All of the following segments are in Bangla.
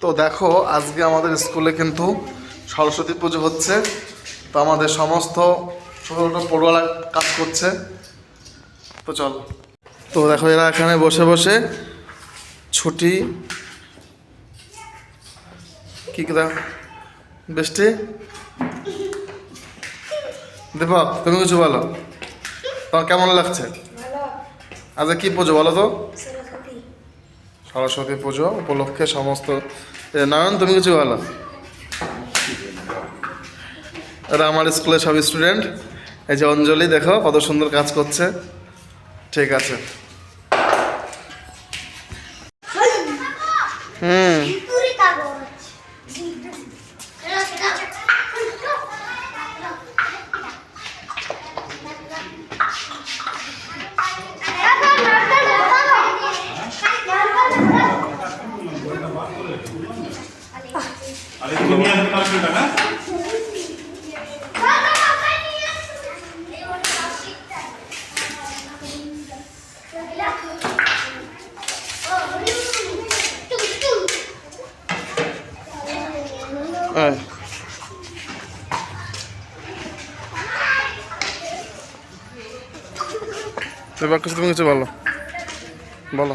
তো দেখো আজকে আমাদের স্কুলে কিন্তু সরস্বতী পুজো হচ্ছে। তো আমাদের সমস্ত ছোটো ছোটো পড়ুয়ারা কাজ করছে। তো চল। তো দেখো এরা এখানে বসে বসে ছুটি। কি কি দেখো বৃষ্টি? দীপক তুমি কিছু বলো। তোমার কেমন লাগছে? আজকে কি পুজো বলো তো? সরস্বতী। সরস্বতী পুজো উপলক্ষে সমস্ত নয়ন তুমি কিছু বলো? এটা আমার স্কুলের সব স্টুডেন্ট এই যে অঞ্জলি, দেখো কত সুন্দর কাজ করছে। ঠিক আছে। হুম। না এবার কিছু তুমি কিছু বলো। বলো।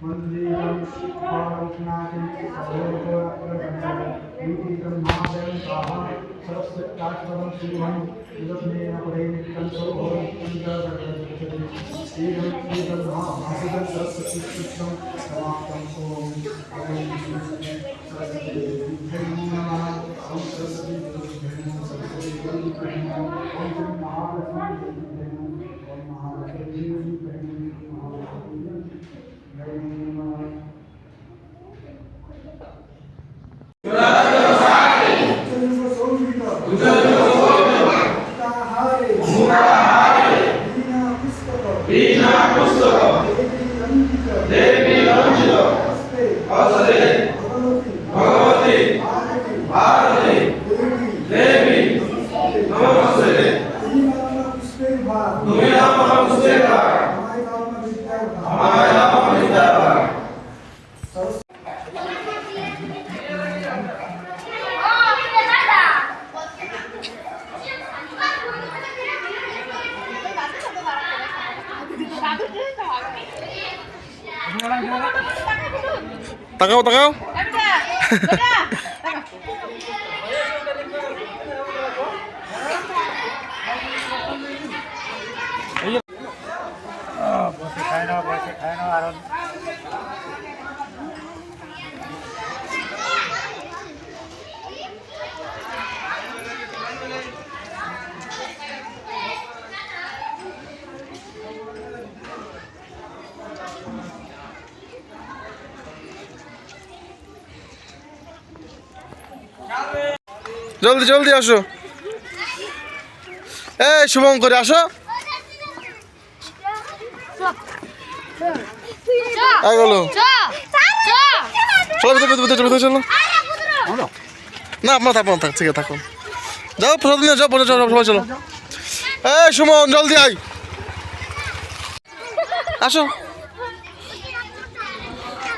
मन्दिरं पावनादि सर्वोपरगणनीतिकं महादेवं स्वाहा सरस्वत्यात्मकं शिवं निरपनेन परिणितं सौभोगं सरस्वतीकृष्णं समाप्तं ओम सरस्वती सरस्वती महालक्ष्मी 그 তাকাও তাকাও বসে জলদি জলদি আসো। এই শুভঙ্করি আসো। আসো।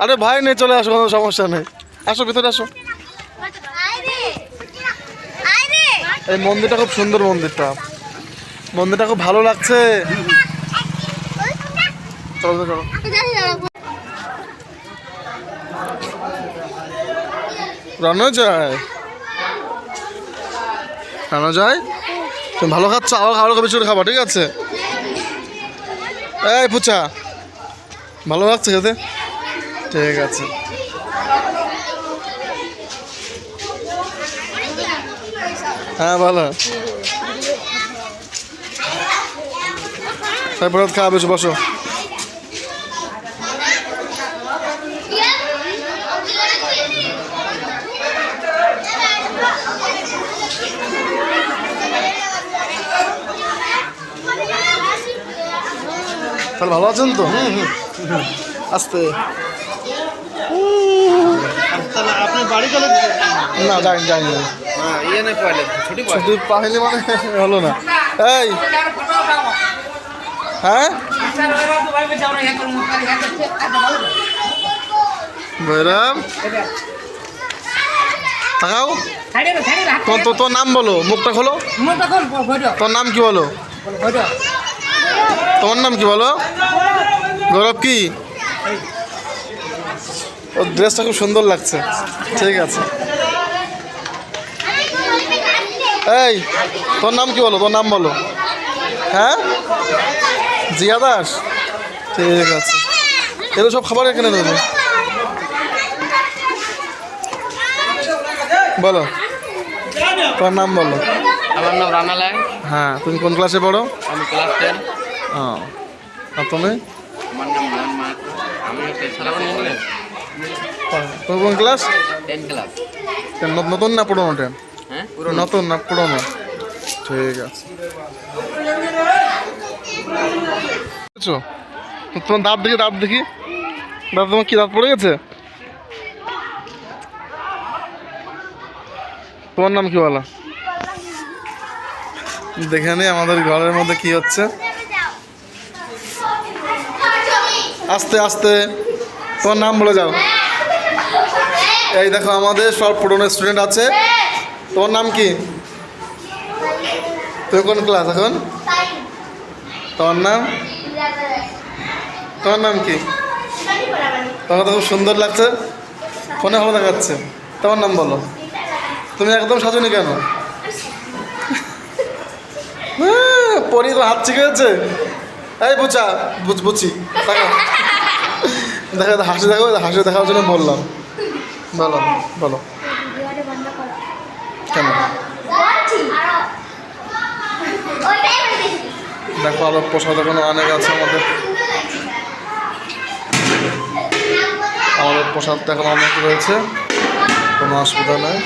আরে ভাই নেই চলে আসো, কোনো সমস্যা নেই। আসো, ভিতরে আসো। এই মন্দিরটা খুব সুন্দর মন্দিরটা। মন্দিরটা খুব ভালো লাগছে। চলো চলো, যায়? রান্না যায়? তুমি ভালো খাচ্ছ? আবার খাবার কবে চুরে খাবা ঠিক আছে? এই পুচা ভালো লাগছে খেতে? ঠিক আছে। হ্যাঁ ভালো তারপর খাওয়া বেশি বসো। তাহলে ভালো আছেন তো? হুম হুম। আসতে। আপনার বাড়ি না যাই যাই না ছুটি পাইনি মানে এই। হ্যাঁ? তোর তোর নাম বলো, মুখটা খোলো। তোর নাম কি বলো? তোমার নাম কি বলো? গৌরব কি? ওর ড্রেসটা খুব সুন্দর লাগছে। ঠিক আছে। এই তোর নাম কি বলো? তোর নাম বলো। হ্যাঁ? জিয়া দাস? ঠিক আছে। এগুলো সব খাবার এখানে দেবে। বলো। তোর নাম বলো। আমার নাম রানা হ্যাঁ তুমি কোন ক্লাসে পড়ো? আমি ক্লাস টেন। ও আর তুমি? আমার নাম মোহন মাহাতো। আমি তুমি কোন ক্লাস? Ten class. নতুন না পুরোনো টেন? হ্যাঁ নতুন না পুরোনো? ঠিক আছে। তোমার দাঁত দেখি দাঁত দেখি। দাঁত তোমার কি, দাঁত পড়ে গেছে? তোমার নাম কি বলো? দেখে নি আমাদের ঘরের মধ্যে কি হচ্ছে। আস্তে আস্তে। তোমার নাম বলে যাও। এই দেখো, আমাদের সব পুরনো স্টুডেন্ট আছে। তোমার নাম কি? তুমি কোন ক্লাস এখন? তোমার নাম? তোমার নাম কি? তোমার তো খুব সুন্দর লাগছে। ফোনে ভালো দেখাচ্ছে। তোমার নাম বলো। তুমি একদম সাজুনি কেন? পরি তো হাত গেছে এই বুঝ বুঝছি দেখো দেখো, হাসি দেখো, হাসি দেখার জন্য বললাম। বলো বলো। কেন? দেখো আরও প্রসাদ এখনও অনেক আছে আমাদের। আমাদের প্রসাদটা এখন অনেক রয়েছে। কোনো অসুবিধা নেই।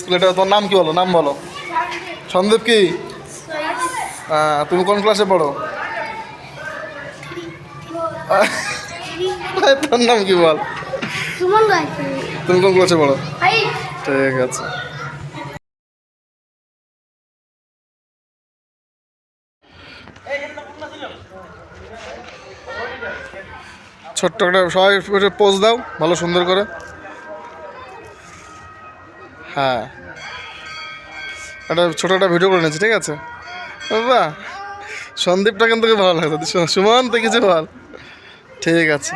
স্কুলেটা তোর নাম কি বলো? নাম বলো। সন্দীপ কি? তুমি কোন ক্লাসে পড়ো? তোর নাম কি বল? সুমন তুমি কোন ক্লাসে পড়ো? ঠিক আছে। ছোট্ট একটা সবাই পোজ দাও ভালো সুন্দর করে। হ্যাঁ। একটা ছোটো একটা ভিডিও করে নিয়েছি ঠিক আছে? বাবা সন্দীপটা কিন্তু ভালো লাগছে। সুমন তুই কিছু বল। ঠিক আছে।